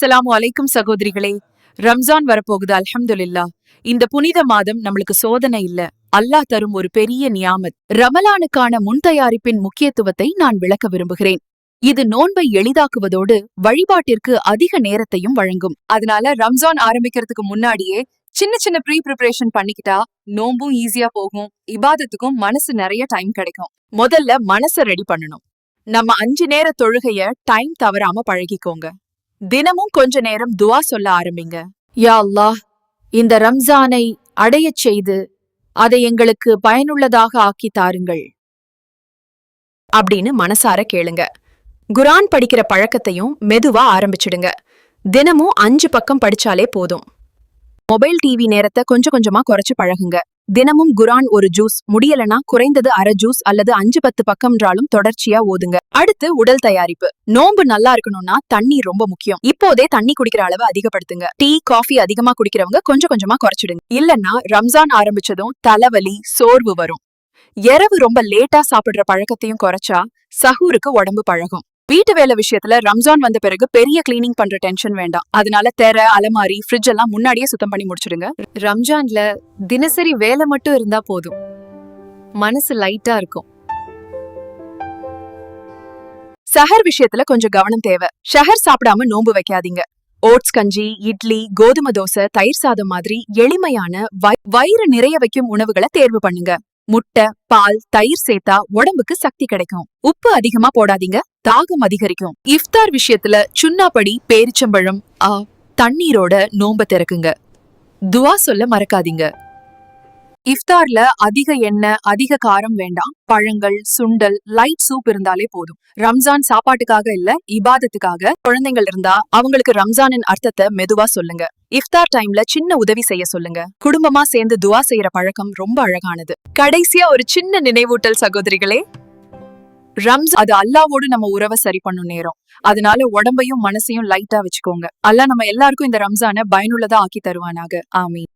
அஸ்ஸலாம் வலைக்கும் சகோதரிகளே ரம்ஜான் வரப்போகுது அல்ஹம்துல்லா இந்த புனித மாதம் நம்மளுக்கு சோதனை இல்ல. அல்லாஹ் தரும் ஒரு பெரிய நியாமத். ரமலானுக்கான முன் தயாரிப்பின் முக்கியத்துவத்தை நான் விளக்க விரும்புகிறேன். இது நோன்பை எளிதாக்குவதோடு வழிபாட்டிற்கு அதிக நேரத்தையும் வழங்கும். அதனால ரம்ஜான் ஆரம்பிக்கிறதுக்கு முன்னாடியே சின்ன சின்ன ப்ரீ ப்ரிப்பரேஷன் பண்ணிக்கிட்டா நோன்பும் ஈஸியா போகும். இபாதத்துக்கும் மனசு நிறைய டைம் கிடைக்கும். முதல்ல மனச ரெடி பண்ணணும். நம்ம அஞ்சு நேர தொழுகைய டைம் தவறாம பழகிக்கோங்க. தினமும் கொஞ்ச நேரம் துவா சொல்ல ஆரம்பிங்க. யா அல்லாஹ் இந்த ரம்ஜானை அடையச் செய்து அதை எங்களுக்கு பயனுள்ளதாக ஆக்கி தாருங்கள். அப்படின்னு மனசார கேளுங்க. குரான் படிக்கிற பழக்கத்தையும் மெதுவா ஆரம்பிச்சிடுங்க. தினமும் அஞ்சு பக்கம் படிச்சாலே போதும். மொபைல் டிவி நேரத்தை கொஞ்சம் கொஞ்சமா குறைச்சு பழகுங்க. தினமும் குரான் ஒரு ஜூஸ் முடியலனா குறைந்தது அரை ஜூஸ் அல்லது அஞ்சு பத்து பக்கம்ன்றாலும் தொடர்ச்சியா ஓதுங்க. அடுத்து உடல் தயாரிப்பு. நோன்பு நல்லா இருக்கணும்னா தண்ணி ரொம்ப முக்கியம். இப்போதே தண்ணி குடிக்கிற அளவு அதிகப்படுத்துங்க. டீ காஃபி அதிகமா குடிக்கிறவங்க கொஞ்சம் கொஞ்சமா குறைச்சிடுங்க. இல்லன்னா ரம்ஜான் ஆரம்பிச்சதும் தலைவலி சோர்வு வரும். இரவு ரொம்ப லேட்டா சாப்பிடுற பழக்கத்தையும் குறைச்சா சஹூருக்கு உடம்பு பழகும். வீட்டு வேலை விஷயத்துல ரம்ஜான் வந்த பிறகு பெரிய கிளீனிங் பண்ற டென்ஷன் வேண்டாம். அதனால தெர அலமாரி ஃப்ரிட்ஜ் எல்லாம் முன்னாடியே சுத்தம் பண்ணி முடிச்சிடுங்க. ரம்ஜான்ல தினசரி வேலை மட்டும் இருந்தா போதும். மனசு லைட்டா இருக்கும். சஹர் விஷயத்துல கொஞ்சம் கவனம் தேவை. ஷஹர் சாப்பிடாம நோன்பு வைக்காதீங்க. ஓட்ஸ் கஞ்சி இட்லி கோதுமை தோசை தயிர் சாதம் மாதிரி எளிமையான வய- வயிறு நிறைய வைக்கும் உணவுகளை தேர்வு பண்ணுங்க. முட்டை பால் தயிர் சேர்த்தா உடம்புக்கு சக்தி கிடைக்கும். உப்பு அதிகமா போடாதீங்க. தாகம் அதிகரிக்கும். இஃப்தார் விஷயத்துல சுண்ணாப்படி பேரிச்சம்பழம் ஆ தண்ணீரோட நோம்ப திறக்குங்க. துவா சொல்ல மறக்காதீங்க. இஃப்தார்ல அதிக எண்ணெய் அதிக காரம் வேண்டாம். பழங்கள் சுண்டல் லைட் சூப் இருந்தாலே போதும். ரம்ஜான் சாப்பாட்டுக்காக இல்ல இபாதத்துக்காக குழந்தைகள் இருந்தா அவங்களுக்கு ரம்ஜானின் அர்த்தத்தை மெதுவா சொல்லுங்க. இஃப்தார் டைம்ல சின்ன உதவி செய்ய சொல்லுங்க. குடும்பமா சேர்ந்து துவா செய்யற பழக்கம் ரொம்ப அழகானது. கடைசியா ஒரு சின்ன நினைவூட்டல் சகோதரிகளே ரம்ஸ் அது அல்லாவோடு நம்ம உறவை சரி பண்ணும் நேரம். அதனால உடம்பையும் மனசையும் லைட்டா வச்சுக்கோங்க. அல்லாஹ் நம்ம எல்லாருக்கும் இந்த ரம்ஜான பயனுள்ளதா ஆக்கி தருவானாக. ஆமீன்.